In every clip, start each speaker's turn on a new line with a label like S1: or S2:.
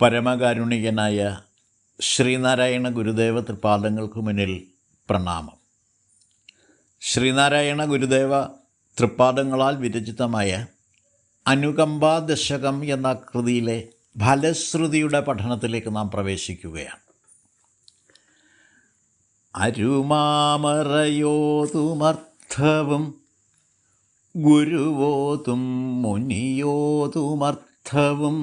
S1: പരമകാരുണികനായ ശ്രീനാരായണ ഗുരുദേവ തൃപാദങ്ങൾക്ക് മുന്നിൽ പ്രണാമം. ശ്രീനാരായണ ഗുരുദേവ തൃപ്പാദങ്ങളാൽ വിരചിതമായ അനുകമ്പാ ദശകം എന്ന കൃതിയിലെ ഫലശ്രുതിയുടെ പഠനത്തിലേക്ക് നാം പ്രവേശിക്കുകയാണ്. അരുമാമറയോതുമർത്ഥവും ഗുരുവോതും മുനിയോതുമർത്ഥവും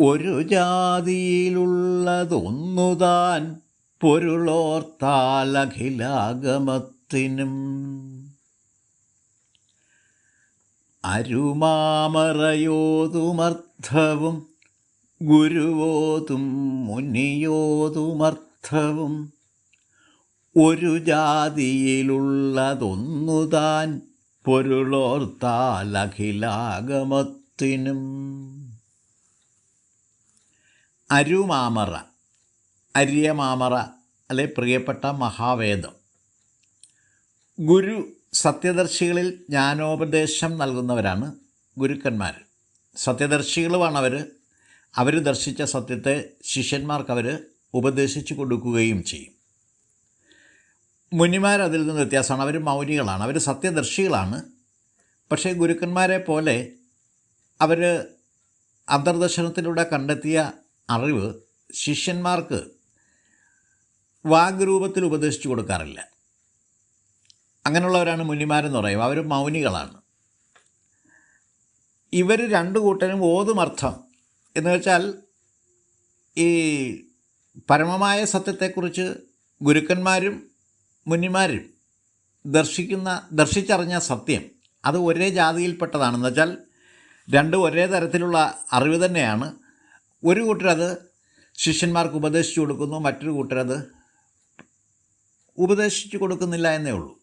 S1: ഒരു ജാതിയിലുള്ളതൊന്നുതാൻ പൊരുളോർത്താലഖിലാഗമത്തിനും. അരുമാമറയോതുമർത്ഥവും ഗുരുവോതും മുനിയോതുമർത്ഥവും ഒരു ജാതിയിലുള്ളതൊന്നുതാൻ പൊരുളോർത്താലഖിലാഗമത്തിനും. അരുമാമറ അര്യമാമറ അല്ലെ പ്രിയപ്പെട്ട മഹാവേദം. ഗുരു സത്യദർശികളിൽ ജ്ഞാനോപദേശം നൽകുന്നവരാണ് ഗുരുക്കന്മാർ. സത്യദർശികളുമാണ് അവർ അവർ ദർശിച്ച സത്യത്തെ ശിഷ്യന്മാർക്ക് അവർ ഉപദേശിച്ചു കൊടുക്കുകയും ചെയ്യും. മുനിമാർ അതിൽ നിന്ന് വ്യത്യാസമാണ്. അവർ മൗനികളാണ് അവർ സത്യദർശികളാണ്. പക്ഷേ ഗുരുക്കന്മാരെ പോലെ അവർ അന്തർദർശനത്തിലൂടെ കണ്ടെത്തിയ അറിവ് ശിഷ്യന്മാർക്ക് വാഗ്രൂപത്തിൽ ഉപദേശിച്ചു കൊടുക്കാറില്ല. അങ്ങനെയുള്ളവരാണ് മുനിമാരെന്ന് പറയും അവർ മൗനികളാണ്. ഇവർ രണ്ടു കൂട്ടരും ഓതുമർത്ഥം എന്ന് വെച്ചാൽ ഈ പരമമായ സത്യത്തെക്കുറിച്ച് ഗുരുക്കന്മാരും മുനിമാരും ദർശിക്കുന്ന ദർശിച്ചറിഞ്ഞ സത്യം അത് ഒരേ ജാതിയിൽപ്പെട്ടതാണെന്ന് വെച്ചാൽ രണ്ടും ഒരേ തരത്തിലുള്ള അറിവ് തന്നെയാണ്. ഒരു കൂട്ടരത് ശിഷ്യന്മാർക്ക് ഉപദേശിച്ചു കൊടുക്കുന്നു മറ്റൊരു കൂട്ടരത് ഉപദേശിച്ചു കൊടുക്കുന്നില്ല എന്നേ ഉള്ളൂ.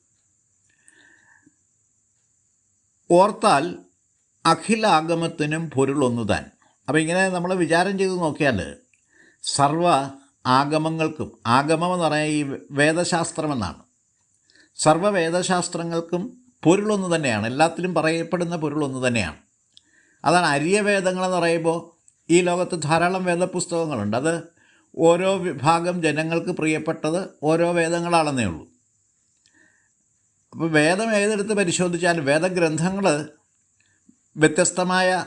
S1: ഓർത്താൽ അഖില ആഗമത്തിനും പൊരുളൊന്നു താൻ. അപ്പോൾ ഇങ്ങനെ നമ്മൾ വിചാരം ചെയ്ത് നോക്കിയാൽ സർവ ആഗമങ്ങൾക്കും ആഗമം എന്ന് പറയാൻ ഈ വേദശാസ്ത്രമെന്നാണ് സർവ വേദശാസ്ത്രങ്ങൾക്കും പൊരുളൊന്നു തന്നെയാണ്. എല്ലാത്തിലും പറയപ്പെടുന്ന പൊരുളൊന്നു തന്നെയാണ്. അതാണ് അരിയവേദങ്ങളെന്ന് പറയുമ്പോൾ ഈ ലോകത്ത് ധാരാളം വേദപുസ്തകങ്ങളുണ്ട്. അത് ഓരോ വിഭാഗം ജനങ്ങൾക്ക് പ്രിയപ്പെട്ടത് ഓരോ വേദങ്ങളാണെന്നേ ഉള്ളൂ. അപ്പോൾ വേദം ഏതെടുത്ത് പരിശോധിച്ചാൽ വേദഗ്രന്ഥങ്ങൾ വ്യത്യസ്തമായ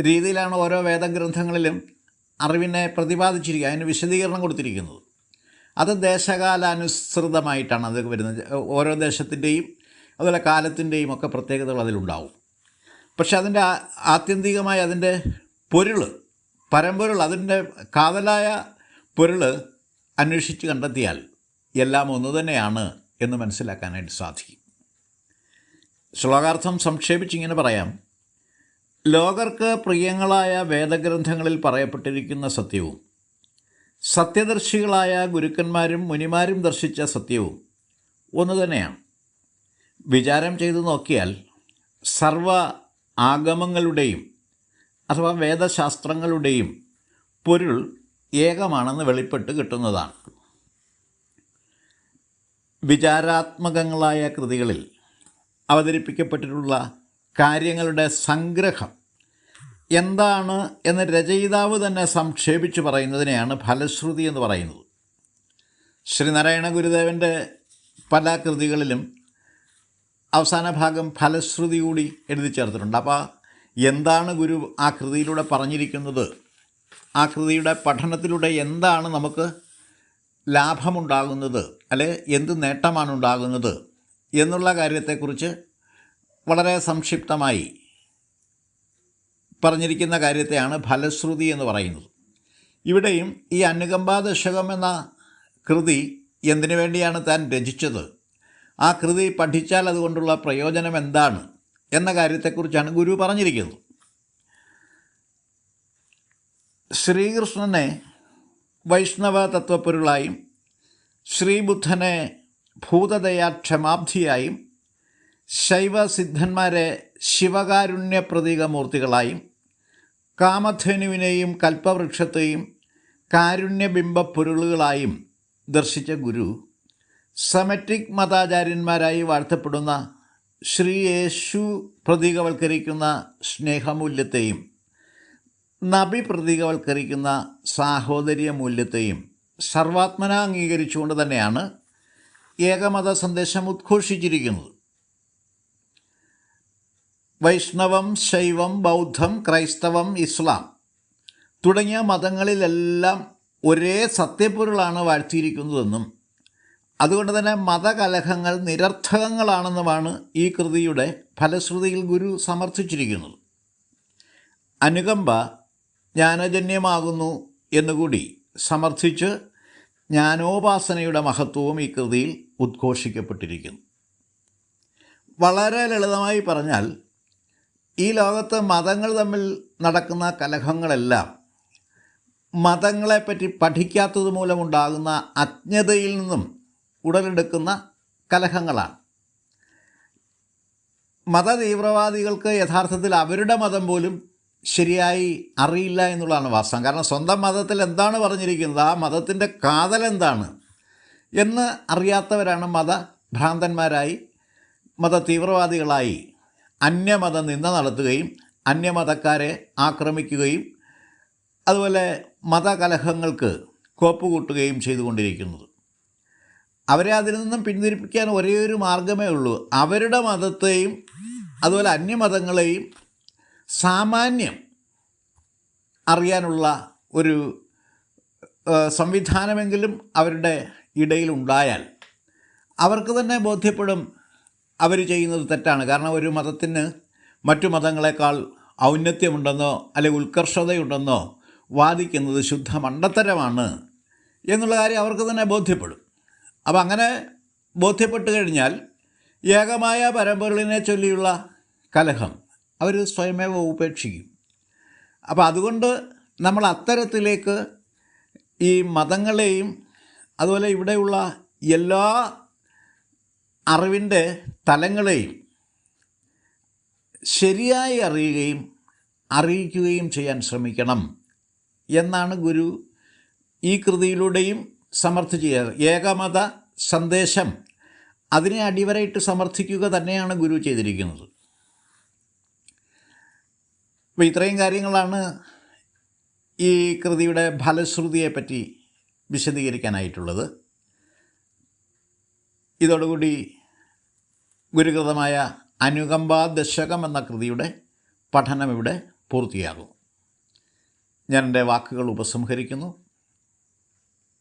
S1: രീതിയിലാണ് ഓരോ വേദഗ്രന്ഥങ്ങളിലും അറിവിനെ പ്രതിപാദിച്ചിരിക്കുക അതിന് വിശദീകരണം കൊടുത്തിരിക്കുന്നത്. അത് ദേശകാലാനുസൃതമായിട്ടാണ് അത് വരുന്നത്. ഓരോ ദേശത്തിന്റെയും അതുപോലെ കാലത്തിന്റെയും ഒക്കെ പ്രത്യേകതകൾ അതിലുണ്ടാവും. പക്ഷേ അതിന്റെ ആത്യന്തികമായി അതിന്റെ പൊരുൾ പരമ്പൊരുൾ അതിന്റെ കാതലായ പൊരുൾ അന്വേഷിച്ച് കണ്ടെത്തിയാൽ എല്ലാം ഒന്നു തന്നെയാണ് എന്ന് മനസ്സിലാക്കാനായിട്ട് സാധിക്കും. ശ്ലോകാർത്ഥം സംക്ഷേപിച്ചിങ്ങനെ പറയാം. ലോകർക്ക് പ്രിയങ്ങളായ വേദഗ്രന്ഥങ്ങളിൽ പറയപ്പെട്ടിരിക്കുന്ന സത്യവും സത്യദർശികളായ ഗുരുക്കന്മാരും മുനിമാരും ദർശിച്ച സത്യവും ഒന്ന് തന്നെയാണ്. വിചാരം ചെയ്തു നോക്കിയാൽ സർവ ആഗമങ്ങളുടെയും അഥവാ വേദശാസ്ത്രങ്ങളുടെയും പൊരുൾ ഏകമാണെന്ന് വെളിപ്പെട്ട് കിട്ടുന്നതാണ്. വിചാരാത്മകങ്ങളായ കൃതികളിൽ അവതരിപ്പിക്കപ്പെട്ടിട്ടുള്ള കാര്യങ്ങളുടെ സംഗ്രഹം എന്താണ് എന്ന് രചയിതാവ് തന്നെ സംക്ഷേപിച്ച് പറയുന്നതിനെയാണ് ഫലശ്രുതി എന്ന് പറയുന്നത്. ശ്രീനാരായണ ഗുരുദേവന്റെ പല കൃതികളിലും അവസാന ഭാഗം ഫലശ്രുതി കൂടി എഴുതി ചേർത്തിട്ടുണ്ട്. അപ്പോൾ എന്താണ് ഗുരു ആ കൃതിയിലൂടെ പറഞ്ഞിരിക്കുന്നത്? ആ കൃതിയുടെ പഠനത്തിലൂടെ എന്താണ് നമുക്ക് ലാഭമുണ്ടാകുന്നത്? അല്ലെ എന്ത് നേട്ടമാണ് ഉണ്ടാകുന്നത് എന്നുള്ള കാര്യത്തെക്കുറിച്ച് വളരെ സംക്ഷിപ്തമായി പറഞ്ഞിരിക്കുന്ന കാര്യത്തെയാണ് ഫലശ്രുതി എന്ന് പറയുന്നത്. ഇവിടെയും ഈ അനുകമ്പാ ദശകം എന്ന കൃതി എന്തിനു വേണ്ടിയാണ് താൻ രചിച്ചത്? ആ കൃതി പഠിച്ചാൽ അതുകൊണ്ടുള്ള പ്രയോജനം എന്താണ്? എന്ന കാര്യത്തെക്കുറിച്ചാണ് ഗുരു പറഞ്ഞിരിക്കുന്നത്. ശ്രീകൃഷ്ണനെ വൈഷ്ണവ തത്വപ്പൊരുളായും ശ്രീബുദ്ധനെ ഭൂതദയാക്ഷമാബ്ധിയായും ശൈവസിദ്ധന്മാരെ ശിവകാരുണ്യ പ്രതീകമൂർത്തികളായും കാമധേനുവിനെയും കൽപ്പവൃക്ഷത്തെയും കാരുണ്യബിംബപ്പൊരുളുകളായും ദർശിച്ച ഗുരു സെമറ്റിക് മതാചാര്യന്മാരായി വാഴ്ത്തപ്പെടുന്ന ശ്രീ യേശു പ്രതീകവൽക്കരിക്കുന്ന സ്നേഹമൂല്യത്തെയും നബി പ്രതീകവൽക്കരിക്കുന്ന സാഹോദര്യ മൂല്യത്തെയും സർവാത്മന അംഗീകരിച്ചുകൊണ്ട് തന്നെയാണ് ഏകമത സന്ദേശം ഉദ്ഘോഷിച്ചിരിക്കുന്നത്. വൈഷ്ണവം ശൈവം ബൗദ്ധം ക്രൈസ്തവം ഇസ്ലാം തുടങ്ങിയ മതങ്ങളിലെല്ലാം ഒരേ സത്യപ്പൊരുളാണ് വാഴ്ത്തിയിരിക്കുന്നതെന്നും അതുകൊണ്ട് തന്നെ മതകലഹങ്ങൾ നിരർത്ഥകങ്ങളാണെന്നുമാണ് ഈ കൃതിയുടെ ഫലശ്രുതിയിൽ ഗുരു സമർത്ഥിച്ചിരിക്കുന്നത്. അനുകമ്പ ജ്ഞാനജന്യമാകുന്നു എന്നുകൂടി സമർത്ഥിച്ച് ജ്ഞാനോപാസനയുടെ മഹത്വവും ഈ കൃതിയിൽ ഉദ്ഘോഷിക്കപ്പെട്ടിരിക്കുന്നു. വളരെ ലളിതമായി പറഞ്ഞാൽ ഈ ലോകത്ത് മതങ്ങൾ തമ്മിൽ നടക്കുന്ന കലഹങ്ങളെല്ലാം മതങ്ങളെപ്പറ്റി പഠിക്കാത്തത് മൂലമുണ്ടാകുന്ന അജ്ഞതയിൽ നിന്നും ഉടലെടുക്കുന്ന കലഹങ്ങളാണ്. മത തീവ്രവാദികൾക്ക് യഥാർത്ഥത്തിൽ അവരുടെ മതം പോലും ശരിയായി അറിയില്ല എന്നുള്ളതാണ് വാസ്തവം. കാരണം സ്വന്തം മതത്തിൽ എന്താണ് പറഞ്ഞിരിക്കുന്നത്? ആ മതത്തിന്റെ കാതൽ എന്താണ് എന്ന് അറിയാത്തവരാണ് മതഭ്രാന്തന്മാരായി മത തീവ്രവാദികളായി അന്യമത നിന്ന നടത്തുകയും അന്യമതക്കാരെ ആക്രമിക്കുകയും അതുപോലെ മതകലഹങ്ങൾക്ക് കോപ്പുകൂട്ടുകയും ചെയ്തുകൊണ്ടിരിക്കുന്നത്. അവരെ അതിൽ നിന്നും പിന്തിരിപ്പിക്കാൻ ഒരേ ഒരു മാർഗമേ ഉള്ളൂ. അവരുടെ മതത്തെയും അതുപോലെ അന്യമതങ്ങളെയും സാമാന്യം അറിയാനുള്ള ഒരു സംവിധാനമെങ്കിലും അവരുടെ ഇടയിൽ ഉണ്ടായാൽ അവർക്ക് തന്നെ ബോധ്യപ്പെടും അവർ ചെയ്യുന്നത് തെറ്റാണ്. കാരണം ഒരു മതത്തിന് മറ്റു മതങ്ങളെക്കാൾ ഔന്നത്യമുണ്ടെന്നോ അല്ലെങ്കിൽ ഉത്കർഷതയുണ്ടെന്നോ വാദിക്കുന്നത് ശുദ്ധ മണ്ടത്തരമാണ് എന്നുള്ള കാര്യം അവർക്ക് തന്നെ ബോധ്യപ്പെടും. അപ്പം അങ്ങനെ ബോധ്യപ്പെട്ട് കഴിഞ്ഞാൽ ഏകമായ പരമ്പൊരുളിനെ ചൊല്ലിയുള്ള കലഹം അവർ സ്വയമേവ ഉപേക്ഷിക്കും. അപ്പോൾ അതുകൊണ്ട് നമ്മൾ അത്തരത്തിലേക്ക് ഈ മതങ്ങളെയും അതുപോലെ ഇവിടെയുള്ള എല്ലാ അറിവിന്റെ തലങ്ങളെയും ശരിയായി അറിയുകയും അറിയിക്കുകയും ചെയ്യാൻ ശ്രമിക്കണം എന്നാണ് ഗുരു ഈ കൃതിയിലൂടെയും സമർത്ഥ ചെയ്യുക ഏകമത സന്ദേശം അതിനെ അടിവരയിട്ട് സമർത്ഥിക്കുക തന്നെയാണ് ഗുരു ചെയ്തിരിക്കുന്നത്. അപ്പോൾ ഇത്രയും കാര്യങ്ങളാണ് ഈ കൃതിയുടെ ഫലശ്രുതിയെപ്പറ്റി വിശദീകരിക്കാനായിട്ടുള്ളത്. ഇതോടുകൂടി ഗുരുകൃതമായ അനുകമ്പാ ദശകം എന്ന കൃതിയുടെ പഠനം ഇവിടെ പൂർത്തിയാകും ഞാൻ എന്റെ വാക്കുകൾ ഉപസംഹരിക്കുന്നു.